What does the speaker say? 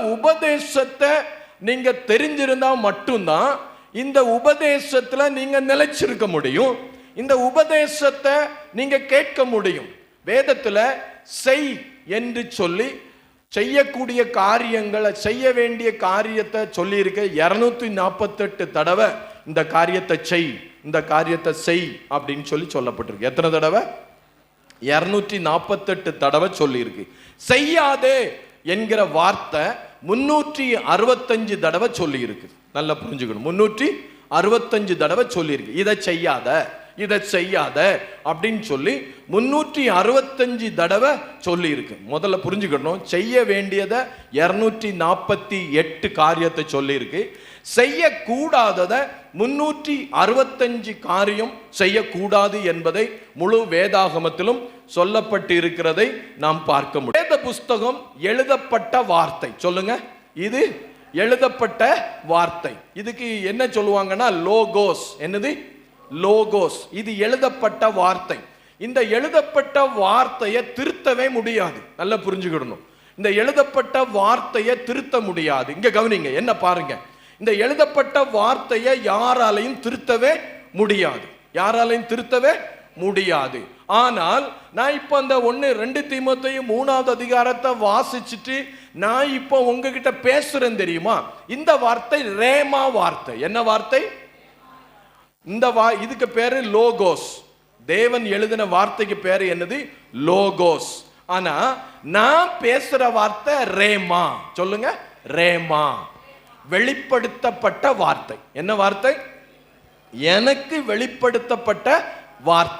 உபதேசத்தை நீங்க தெரிஞ்சிருந்தா மட்டும்தான் இந்த உபதேசத்துல நீங்க நிலைச்சிருக்க முடியும். இந்த உபதேசத்தை நீங்க கேட்க முடியும். வேதத்துல செய் என்று சொல்லி செய்யக்கூடிய காரியங்களை செய்ய வேண்டிய காரியத்தை சொல்லியிருக்க. இரநூத்தி நாற்பத்தெட்டு தடவை இந்த காரியத்தை செய் இந்த காரியத்தை செய் அப்படின்னு சொல்லி சொல்லப்பட்டிருக்கு. எத்தனை தடவை? இரநூத்தி நாற்பத்தெட்டு தடவை சொல்லியிருக்கு. செய்யாதே என்கிற வார்த்தை முன்னூற்றி அறுபத்தஞ்சு தடவை சொல்லியிருக்கு. நல்லா புரிஞ்சுக்கணும். முன்னூற்றி அறுபத்தஞ்சு தடவை சொல்லியிருக்கு. இதை செய்யாத. இதை செய்யாத அப்படின்னு சொல்லி முன்னூற்றி அறுபத்தஞ்சு தடவை சொல்லியிருக்கு. முதல்ல புரிஞ்சுக்கணும். செய்ய வேண்டியதை இரநூற்றி நாற்பத்தி எட்டு காரியத்தை சொல்லியிருக்கு. செய்யக்கூடாததை முன்னூற்றி அறுபத்தஞ்சு காரியம் செய்யக்கூடாது என்பதை முழு வேதாகமத்திலும் சொல்லப்பட்டு இருக்கிறதை நாம் பார்க்க முடியும். வேத புஸ்தகம் எழுதப்பட்ட வார்த்தை. சொல்லுங்க. இது எழுதப்பட்ட வார்த்தை. இதுக்கு என்ன சொல்லுவாங்கன்னா லோகோஸ் என்னது? லோகோஸ் இது எழுதப்பட்ட வார்த்தை. இந்த எழுதப்பட்ட வார்த்தையை திருத்தவே முடியாது. நல்லா புரிஞ்சுக்கிடணும். இந்த எழுதப்பட்ட வார்த்தையை திருத்த முடியாது. இங்க கவனிங்க என்ன பாருங்க. இந்த எழுதப்பட்ட வார்த்தையை யாராலையும் திருத்தவே முடியாது. யாராலையும் திருத்தவே முடியாது. ஆனால் நான் இப்போ அந்த ஒன்று ரெண்டு தீமத்தையும் மூணாவது அதிகாரத்தை வாசிச்சுட்டு நான் இப்போ உங்ககிட்ட பேசுறேன் தெரியுமா? இந்த வார்த்தை ரேமா வார்த்தை. என்ன வார்த்தை? இந்த வா இதுக்கு பேர் லோகோஸ் தேவன் எழுதின வார்த்தைக்கு பேர் என்னது? லோகோஸ் ஆனா நான் பேசுற வார்த்தை ரேமா சொல்லுங்க ரேமா வெளிப்படுத்தப்பட்ட வார்த்தை. என்ன வார்த்தை? எனக்கு வெளிப்படுத்தப்பட்ட வார்த்தை.